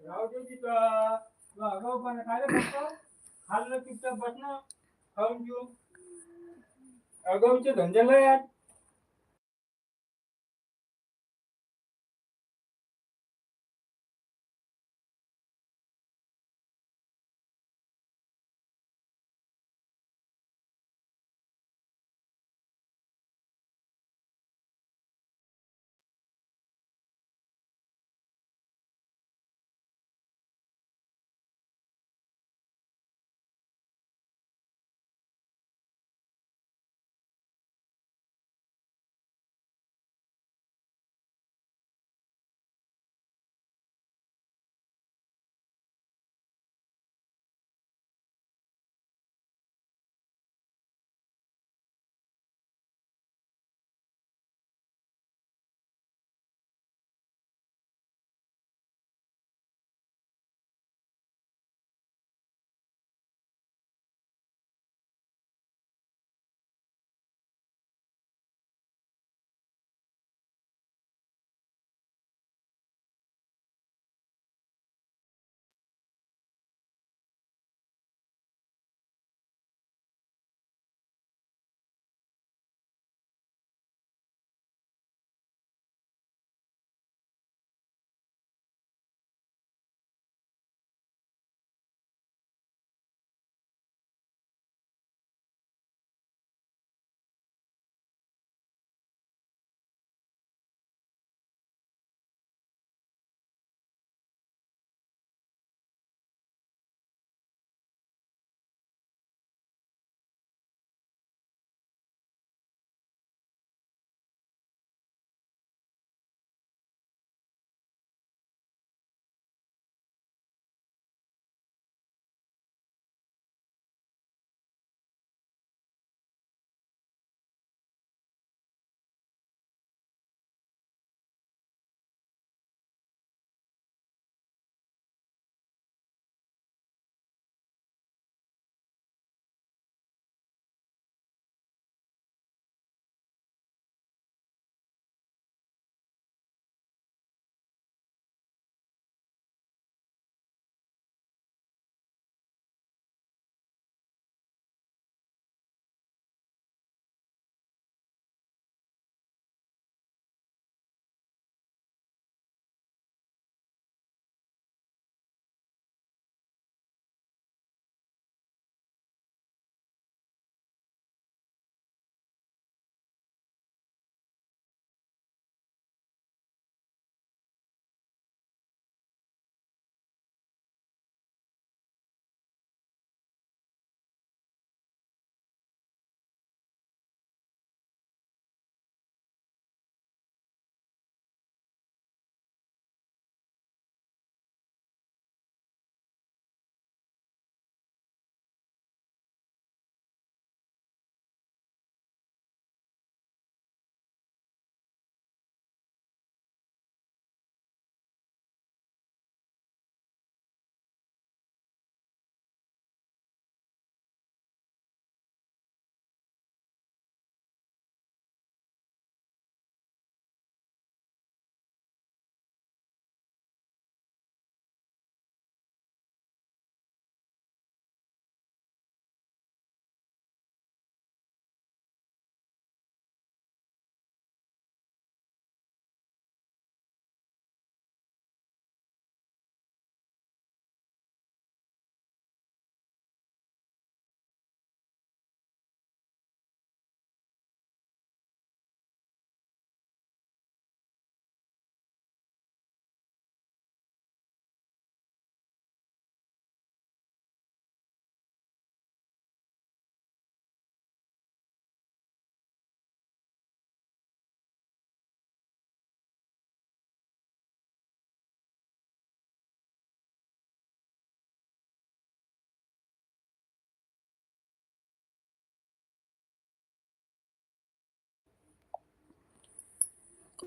राहू दे तिथं तू आगाऊपणा काय रे फक्त खाल्लं चुपचाप बसणं खाऊन घेऊ आगाऊचे धंदे लय आहेत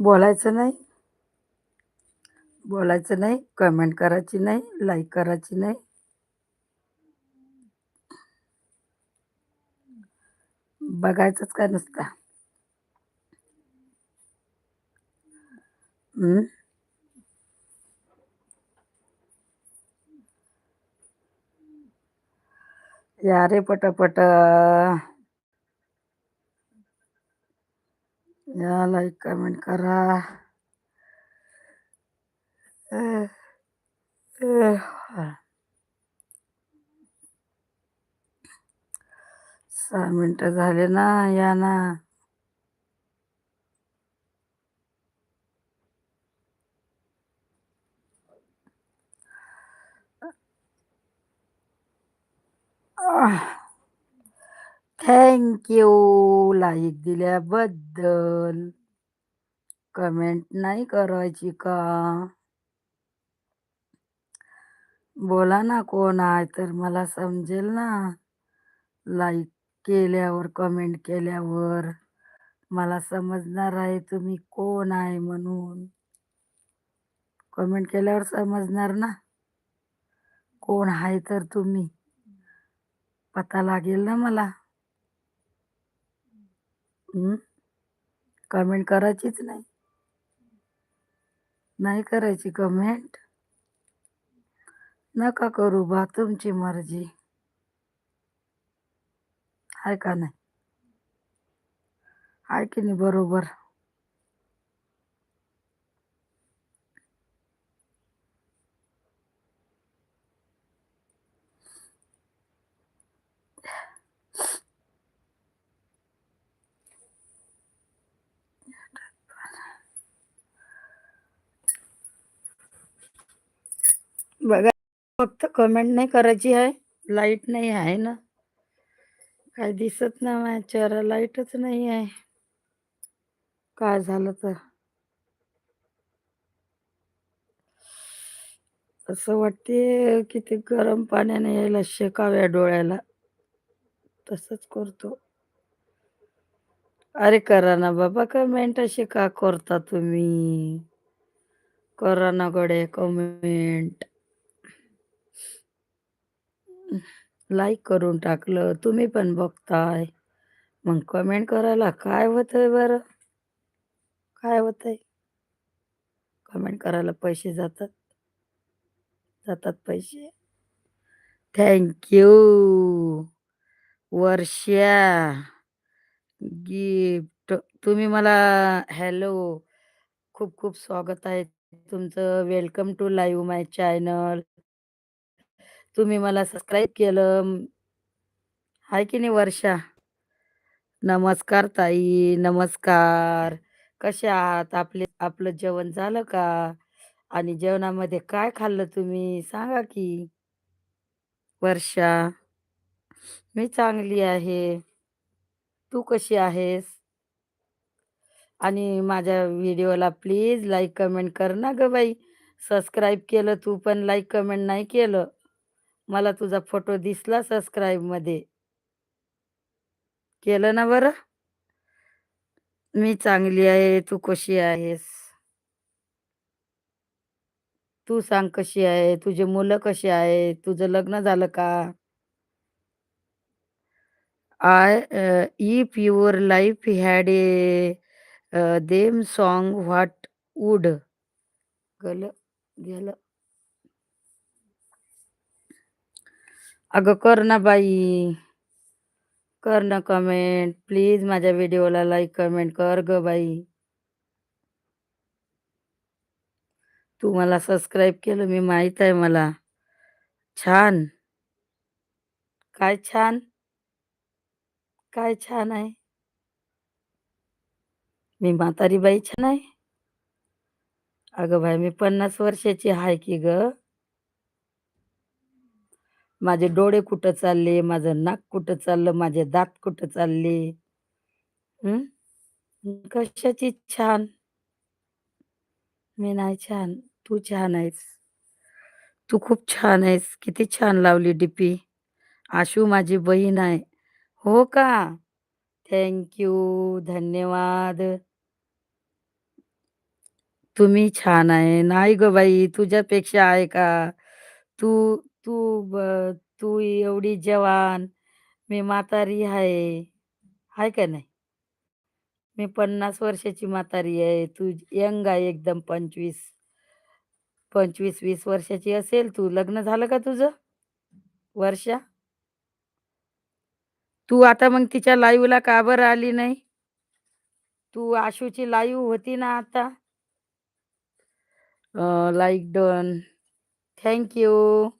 बोलायचं नाही. बोलायचं नाही कमेंट करायची नाही लाईक करायची नाही. बघायचंच काय नुसता. हम्म? या रे पटापट. या लाईक कमेंट करा अह, अह. सहा मिनिटं झाले ना या ना थँक यू लाईक दिल्याबद्दल कमेंट नाही करायची का? बोला ना कोण आहे तर मला समजेल ना. लाईक केल्यावर कमेंट केल्यावर. मला समजणार आहे तुम्ही कोण आहे म्हणून. कमेंट केल्यावर समजणार ना. कोण आहे तर तुम्ही. पता लागेल ना मला. कमेंट करायचीच नाही. नाही करायची कमेंट नका करू बा तुमची मर्जी. आहे का नाही? आहे की नाही? बरोबर. बघा फक्त कमेंट नाही करायची आहे. लाइट नाही आहे ना. काय दिसत ना माझ्या चेहरा लाईटच नाही आहे. काय झालं तर? असं वाटते किती गरम पाण्याने यायला शेकाव्या डोळ्याला. तसंच करतो. अरे करा ना बाबा कमेंट असे का करता तुम्ही? करा ना गडे कमेंट लाईक करून टाकलं. तुम्ही पण बघताय. मग कमेंट करायला काय होतंय बरं? काय होतंय? कमेंट करायला पैसे जातात. जातात पैसे. थँक्यू वर्षा गिफ्ट तुम्ही मला हॅलो खूप खूप स्वागत आहे. तुमचं welcome to live my channel तुम्ही मला सबस्क्राईब केलं. आहे की नाही वर्षा? नमस्कार ताई नमस्कार. कशा आहात? आपले आपलं जेवण झालं का? आणि जेवणामध्ये काय खाल्लं तुम्ही? सांगा की. वर्षा मी चांगली आहे. तू कशी आहेस? आणि माझ्या व्हिडिओला प्लीज लाईक कमेंट कर ना ग बाई. सबस्क्राईब केलं तू पण लाईक कमेंट नाही केलं. मला तुझा फोटो दिसला सबस्क्राईबमध्ये केलं ना बरं? मी चांगली आहे तू कशी आहेस? तू सांग कशी आहे तुझे मुलं कशी आहे तुझं लग्न झालं का? I if your life had a theme song what would गल गेलं. अगं कर ना बाई. कर ना कमेंट प्लीज माझ्या व्हिडिओला लाईक कमेंट कर ग बाई. तू मला सबस्क्राईब केलं मी माहीत आहे मला. छान. काय छान? काय छान आहे? मी म्हातारी बाई छान आहे? अगं बाई मी पन्नास वर्षाची आहे की गं? माझे डोळे कुठं चालले? माझं नाक कुठं चाललं? माझे दात कुठं चालले? कशाची छान? मी नाही छान. तू छान आहेस. तू खूप छान आहेस. किती छान लावली डीपी. आशू माझी बहीण आहे. हो का? थँक्यू धन्यवाद. तुम्ही छान आहे. नाही गं बाई, तुझ्यापेक्षा आहे का? तू तू ब तू एवढी जवान, मी म्हातारी आहे. आहे का नाही? मी 50 वर्षाची म्हातारी आहे. तू यंग आहे एकदम 25. 25-20 वर्षाची असेल तू. लग्न झालं का तुझं? वर्षा? तू आता मग तिच्या लाईव्हला का बरं आली नाही? तू आशूची लाईव्ह होती ना आता? अ, like done. Thank you.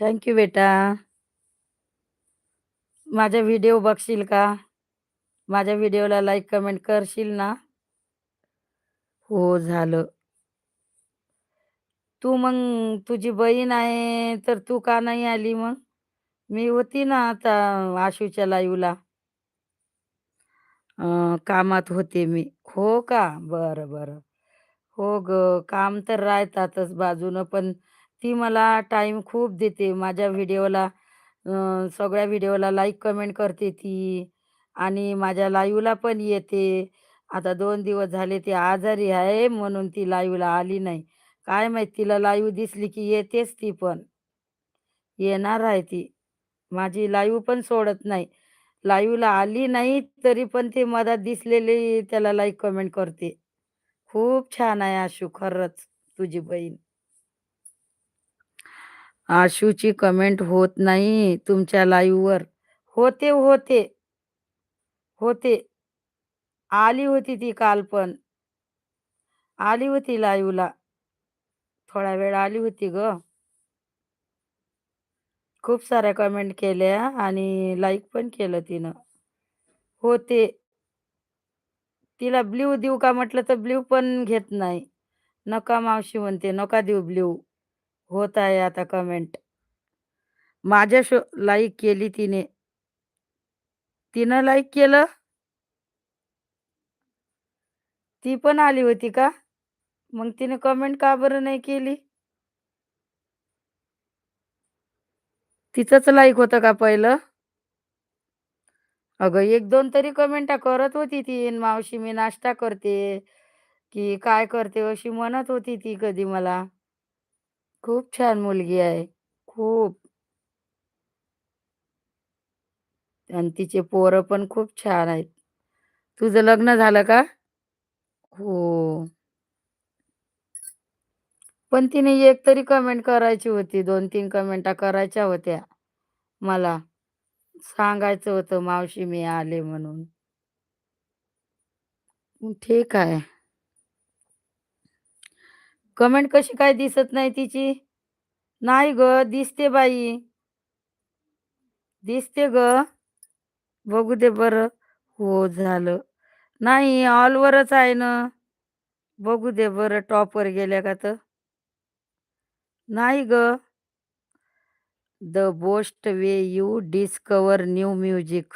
Thank you बेटा. माझा व्हिडिओ बघशील का? माझ्या व्हिडिओला लाईक, कमेंट करशील ना? हो, झालं. तू मग तुझी बहीण आहे, तर तू का नाही आली मग? मी होती ना आता आशूच्या लाईव्हला. कामात होते मी. हो का? बरं, बरं. हो गं, काम तर राहतातच बाजूनं, पण ती मला टाईम खूप देते. माझ्या व्हिडिओला सगळ्या व्हिडिओला लाईक, कमेंट करते ती आणि माझ्या लाईव्हला पण येते. आता दोन दिवस झाले ती आजारी आहे, म्हणून ती लाईव्हला आली नाही. काय माहीत तिला लाईव्ह दिसली की येतेच ती पण. येणार आहे ती. माझी लाईव्ह पण सोडत नाही. लाईव्हला आली नाही, तरी पण ती मधात दिसलेली त्याला लाईक, कमेंट करते. खूप छान आहे आशू खरंच तुझी बहीण. आशूची कमेंट होत नाही तुमच्या लाईव्हवर. होते, होते. होते. आली होती ती काल पण. आली होती लाईव्हला. थोडा वेळ आली होती ग खूप साऱ्या कमेंट केल्या आणि लाईक पण केलं तिनं. होते. तिला ब्ल्यू देऊ का म्हटलं तर ब्ल्यू पण घेत नाही. नका मावशी म्हणते, नका देऊ ब्ल्यू होत आहे आता कमेंट. माझ्या शो लाईक केली तिने. तिनं लाईक केलं? ती पण आली होती का? मग तिने कमेंट का बरं नाही केली? तिचंच लाईक होतं का पहिलं? अगं 1-2 तरी कमेंटा करत होती ती. मावशी मी नाश्ता करते, की काय करते अशी म्हणत होती ती कधी मला. खूप छान मुलगी आहे. खूप. आणि तिचे पोरं पण खूप छान आहेत. तुझं लग्न झालं का? हो. पण तिने एक तरी कमेंट करायची होती. 2-3 कमेंटा करायच्या होत्या मला. सांगायचं होतं मावशी मी आले म्हणून. ठीक आहे. कमेंट कशी काय दिसत नाही तिची? नाही गं, दिसते बाई. दिसते गं. बघू दे बरं. हो, झालं. नाही ऑलवरच आहे ना. बघू दे बरं टॉपवर गेल्या का तर? नाही गं. The best way you discover new music.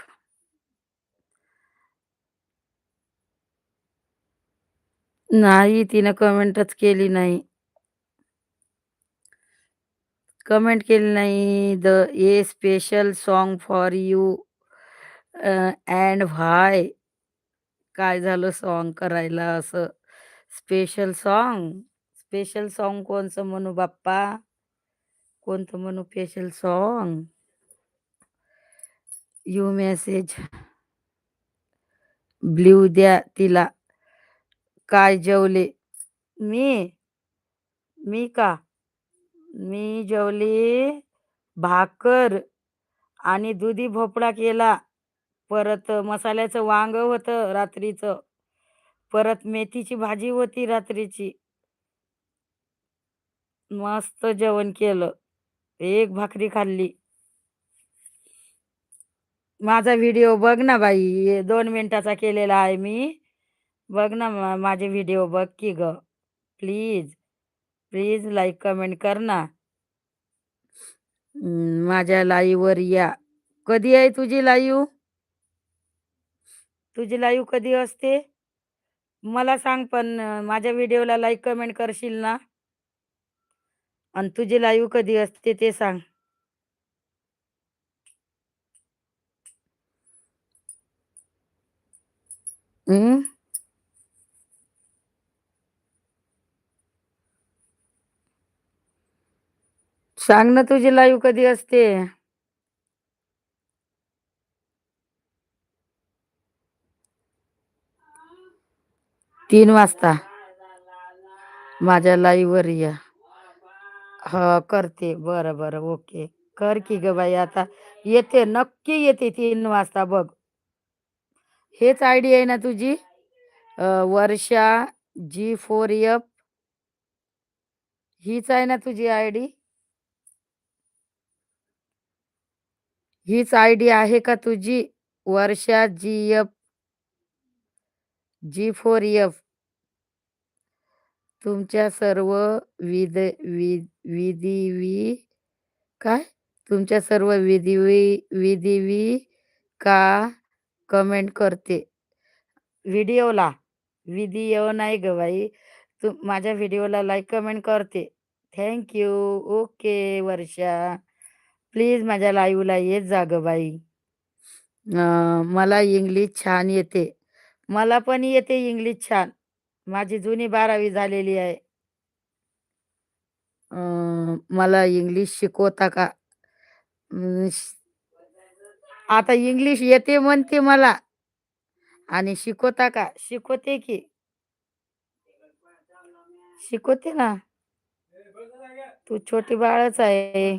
नाही, तिनं कमेंटच केली नाही. कमेंट केली नाही. The a special song for you uh, and why? काय झालं सॉन्ग करायला असं? Special song? स्पेशल सॉन्ग कोणचं म्हणू बाप्पा? कोणतं म्हणू special song? You message. Blue द्या तिला. काय जेवले? मी? मी का? मी जेवले भाकर आणि दुधी भोपळा केला. परत मसाल्याचं वांग होतं रात्रीचं. परत मेथीची भाजी होती रात्रीची. मस्त जेवण केलं. एक भाकरी खाल्ली. माझा व्हिडिओ बघ ना बाई. दोन मिनिटाचा केलेला आहे मी. बघ ना मा माझे व्हिडिओ बघ की गं. प्लीज. प्लीज लाईक, कमेंट कर ना. माझ्या लाईव्हवर या. कधी आहे तुझी लाईव्ह? तुझी लाईव्ह कधी असते? मला सांग पण माझ्या व्हिडिओला लाईक, कमेंट करशील ना? आणि तुझी लाईव्ह कधी असते ते सांग. हं. सांग ना तुझी लाईव्ह कधी असते? तीन वाजता. माझ्या लाईव्ह वर या. ह करते. बरं बरं. ओके. कर की ग बाई. आता येते. नक्की येते. तीन वाजता. बघ. हेच आयडी आहे ना तुझी? Varsha G four F. हीच आहे ना तुझी आयडी? हीच आयडी आहे का तुझी? Varsha G F G four F. तुमच्या सर्व विध वि- विधिवी काय? तुमच्या सर्व विधिवी विधिवी का कमेंट करते? व्हिडिओला. व्हिडिओ नाही ग बाई. तू माझ्या व्हिडिओला लाईक कमेंट करते. Thank you okay Varsha. Please माझ्या लाईव्हला येत जा ग बाई. मला इंग्लिश छान येते. मला पण येते इंग्लिश छान. माझी जुनी बारावी झालेली आहे. मला इंग्लिश शिकवता का? आता इंग्लिश येते म्हणते मला. आणि शिकवता का? शिकवते की. शिकवते ना. तू छोटी बाळच आहे.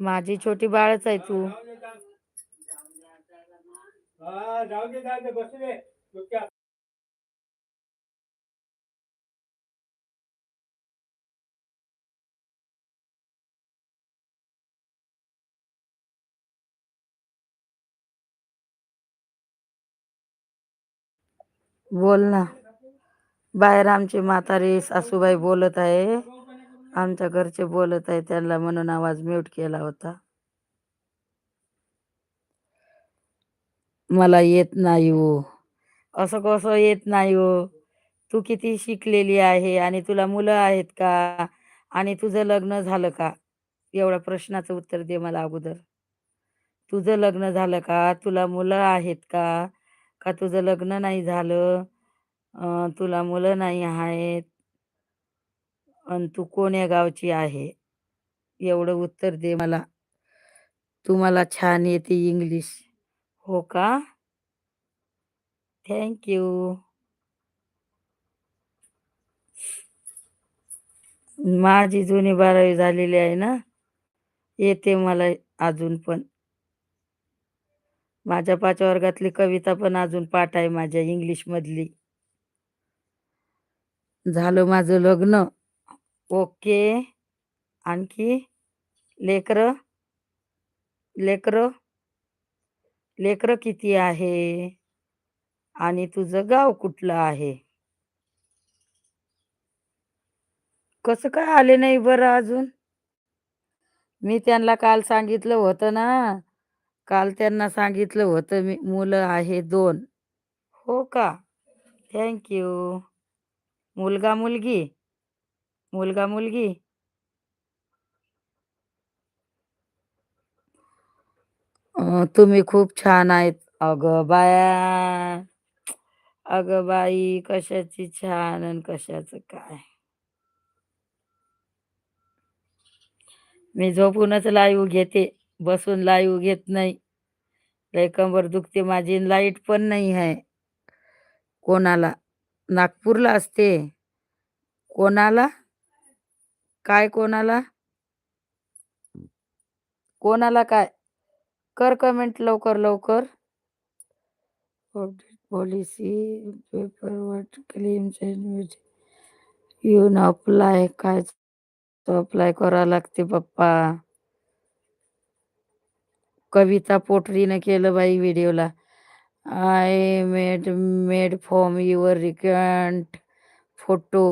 माझी छोटी बाळच आहे तू. हा. बोल ना. बाहेर आमची म्हातारी सासूबाई बोलत आहे. आमच्या घरचे बोलत आहे त्यांना म्हणून आवाज म्यूट केला होता. मला येत नाही हो. असं कसं येत नाही हो? तू किती शिकलेली आहे आणि तुला मुलं आहेत का? आणि तुझं लग्न झालं का? एवढ्या प्रश्नाचं उत्तर दे मला अगोदर. तुझं लग्न झालं का? तुला मुलं आहेत का? का तुझं लग्न नाही झालं? तुला मुलं नाही आहेत? आणि तू कोण्या गावची आहे? एवढं उत्तर दे मला. तुम्हाला छान येते इंग्लिश. हो का? थँक्यू माझी जुनी बारावी झालेली आहे ना? येते मला अजून पण. माझ्या पाच वर्गातली कविता पण अजून पाठ आहे माझ्या इंग्लिश मधली झालं माझं लग्न. ओके. आणखी? लेकर? लेकर? लेकर किती आहे? आणि तुझं गाव कुठलं आहे? कसं काय आले नाही बरं अजून? मी त्यांना काल सांगितलं होतं ना. काल त्यांना सांगितलं होतं मी मुलं आहे दोन. हो का? थँक्यू मुलगा मुलगी? मुलगा मुलगी. अं, तुम्ही खूप छान आहेत. अगं बाया. अगं बाई कशाची छान आणि कशाचं काय? मी झोपूनच लाईव्ह घेते. बसून लाईव्ह घेत नाही. लय कंबर दुखते माझी लाइट पण नाही आहे. कोणाला? नागपूरला असते. कोणाला? काय कोणाला? कोणाला काय? कर कमेंट लवकर लवकर. पॉलिसी पेपर क्लेम येऊन अप्लाय काय अप्लाय करा लागते पप्पा? कविता पोटरीनं केलं बाई व्हिडिओला I made made form your recent photo